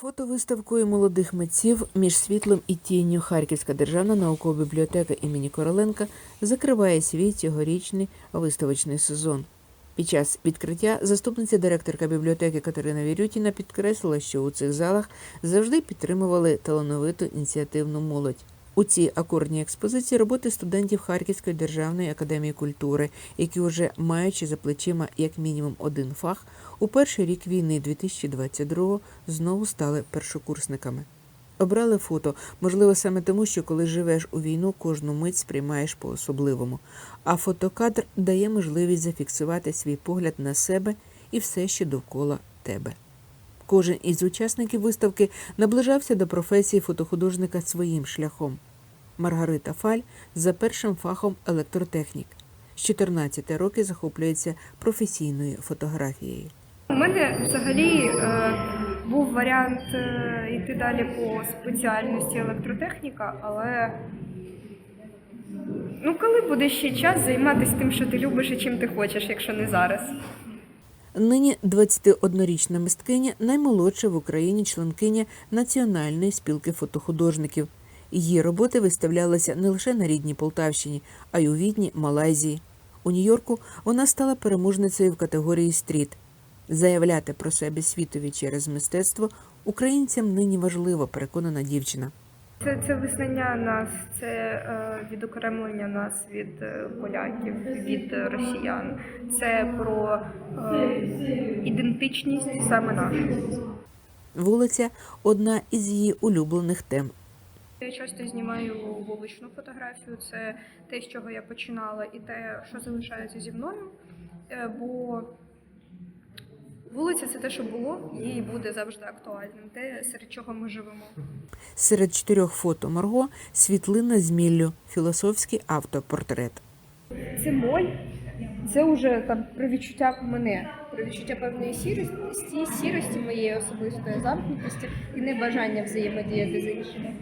Фотовиставкою молодих митців між світлом і тінню Харківська державна наукова бібліотека імені Короленка закриває свій цьогорічний виставочний сезон. Під час відкриття заступниця директорка бібліотеки Катерина Вірютіна підкреслила, що у цих залах завжди підтримували талановиту ініціативну молодь. У цій акордній експозиції роботи студентів Харківської державної академії культури, які вже маючи за плечима як мінімум один фах, у перший рік війни 2022-го знову стали першокурсниками. Обрали фото, можливо, саме тому, що коли живеш у війну, кожну мить сприймаєш по-особливому. А фотокадр дає можливість зафіксувати свій погляд на себе і все, що довкола тебе. Кожен із учасників виставки наближався до професії фотохудожника своїм шляхом. Маргарита Фаль за першим фахом електротехнік. З 14 років захоплюється професійною фотографією. У мене взагалі е, був варіант е, йти далі по спеціальності електротехніка, але ну коли буде ще час займатися тим, що ти любиш і чим ти хочеш, якщо не зараз. Нині 21-річна мисткиня наймолодша в Україні членкиня Національної спілки фотохудожників. Її роботи виставлялися не лише на рідній Полтавщині, а й у Відні, Малайзії. У Нью-Йорку вона стала переможницею в категорії стріт. Заявляти про себе світові через мистецтво українцям нині важливо, переконана дівчина. Це, це визнання нас, це е, відокремлення нас від е, поляків, від росіян. Це про е, ідентичність саме нашу. Вулиця одна із її улюблених тем. Я часто знімаю вуличну фотографію. Це те, з чого я починала, і те, що залишається зі мною. Е, Бо вулиця це те, що було, і буде завжди актуальним. Те, серед чого ми живемо. Серед чотирьох фото Марго світлина з міллю, філософський автопортрет. Це моль, це вже там про відчуття мене, про відчуття певної сірості, сірості моєї особистої замкнутості і небажання взаємодіяти з іншими.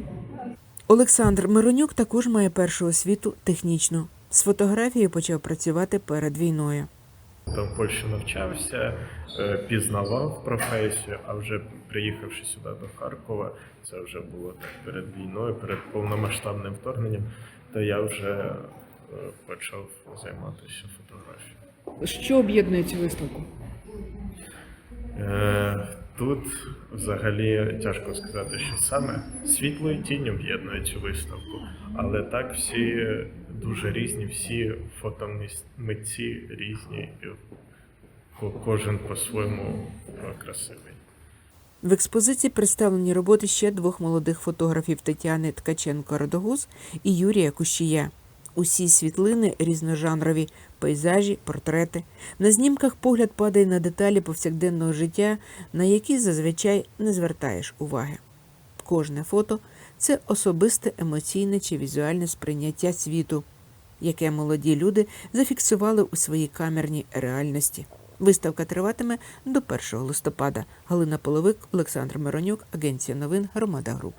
Олександр Миронюк також має першу освіту технічну. З фотографією почав працювати перед війною. Там в Польщі навчався, е, пізнавав професію, а вже приїхавши сюди до Харкова, це вже було так перед війною, перед повномасштабним вторгненням, то я вже е, почав займатися фотографією. Що об'єднує цю виставку? Тут взагалі тяжко сказати, що саме світло і тінь об'єднує цю виставку, але так всі дуже різні, всі фотомитці різні, і кожен по-своєму красивий. В експозиції представлені роботи ще двох молодих фотографів Тетяни Ткаченко-Родогуз і Юрія Кущія. Усі світлини різножанрові, пейзажі, портрети. На знімках погляд падає на деталі повсякденного життя, на які зазвичай не звертаєш уваги. Кожне фото це особисте емоційне чи візуальне сприйняття світу, яке молоді люди зафіксували у своїй камерній реальності. Виставка триватиме до 1 листопада. Галина Половик, Олександр Миронюк, Агенція новин Громада Груп.